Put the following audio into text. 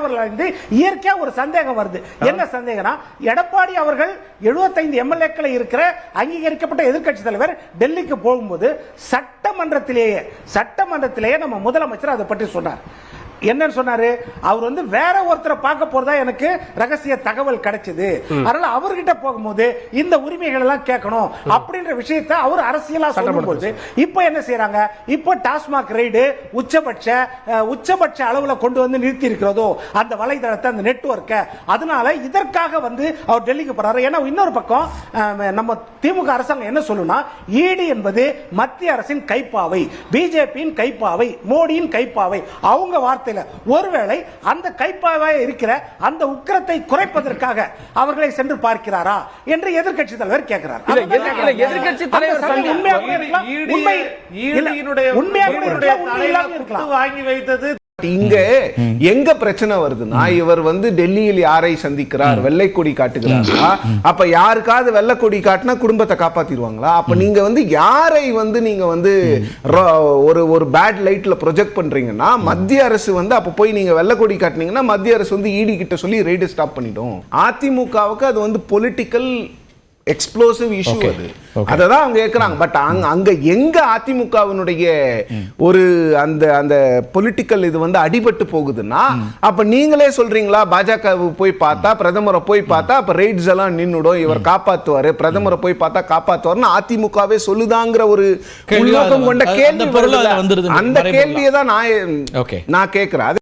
அவர்கள் வந்து இயற்கையா ஒரு சந்தேகம் வருது. என்ன சந்தேகம்னா எடப்பாடி அவர்கள் 75 எம்எல்ஏக்களை இருக்கிற அங்கீகரிக்கப்பட்ட எதிர்க்கட்சி தலைவர் டெல்லிக்கு போகும்போது சட்டமன்றத்திலேயே சட்டமன்றத்திலேயே நம்ம முதலமைச்சர் அதை பற்றி சொன்னார். என்னன்னு சொன்னாரு? அவர் வந்து வேற ஒருத்தரை பார்க்க போறதா எனக்கு ரகசிய தகவல் கிடைச்சது. அதனால அவர்கிட்ட போகும்போது இந்த உரிமைகள் எல்லாம் கேட்கணும் அப்படின்ற விஷயத்தை அவர் அரசியலா சொல்லும்போது இப்போ என்ன செய்யறாங்க இப்போ டாஸ்மாக் ரைடு உச்சபட்ச உச்சபட்ச அளவுல கொண்டு வந்து நிறுத்தி இருக்கிறதோ அந்த வலைதளத்தை அந்த நெட்வொர்க்கை அதனால இதற்காக வந்து அவர் டெல்லிக்கு போறாரு. ஏன்னா இன்னொரு பக்கம் நம்ம திமுக அரசாங்கம் என்ன சொல்லுனா ஈடி என்பது மத்திய அரசின் கைப்பாவை பிஜேபியின் கைப்பாவை மோடியின் கைப்பாவை அவங்க வார்த்தையில ஒருவேளை அந்த கைப்பாவை இருக்கிற அந்த உக்கிரத்தை குறைப்பதற்காக அவர்களை சென்று பார்க்கிறாரா என்று எதிர்க்கட்சி தலைவர் கேட்கிறார். இல்ல, அதுதான் எதிர்- கேட்கிறார். இல்ல, எதிர்க்கட்சி அந்த தலைவர் வாங்கி வைத்தது இங்க எங்க பிரச்சனை வருதுன்னா இவர் வந்து டெல்லியில் யாரை சந்திக்கிறார் வெள்ளை கொடி காட்டுகிறாரா? அப்ப யாருக்காவது வெள்ளை கொடி காட்டினா குடும்பத்தை காப்பாத்திடுவாங்களா? அப்ப நீங்க வந்து யாரை வந்து நீங்க வந்து ஒரு ஒரு பேட் லைட்ல ப்ரொஜெக்ட் பண்றீங்கன்னா மத்திய அரசு வந்து அப்ப போய் நீங்க வெள்ளை கொடி காட்டுனீங்கன்னா மத்திய அரசு வந்து ஈடி கிட்ட சொல்லி ரைடு ஸ்டாப் பண்ணிடும். அதிமுகவுக்கு அது வந்து பொலிட்டிக்கல் எக்ஸ்ப்ளோசிவ் இஷ்யூ அது. அததான் அவங்க கேக்குறாங்க. பட் அங்க அங்க எங்க அதிமுகவினுடைய ஒரு அந்த அந்த பொலிட்டிக்கல் இது வந்து அடிபட்டு போகுதுன்னா அப்ப நீங்களே சொல்றீங்களா? பாஜக போய் பார்த்தா பிரதமரை போய் பார்த்தா அப்ப ரைட்ஸ் எல்லாம் நின்னுடும் இவர் காப்பாத்துவாரு பிரதமரை போய் பார்த்தா காப்பாத்துவாருன்னு அதிமுகவே சொல்லுதாங்கிற ஒரு உள்நோக்கம் கொண்ட அது- கேள்வி அந்த. கேள்வியை தான் நான். நான் கேட்கிறேன் அது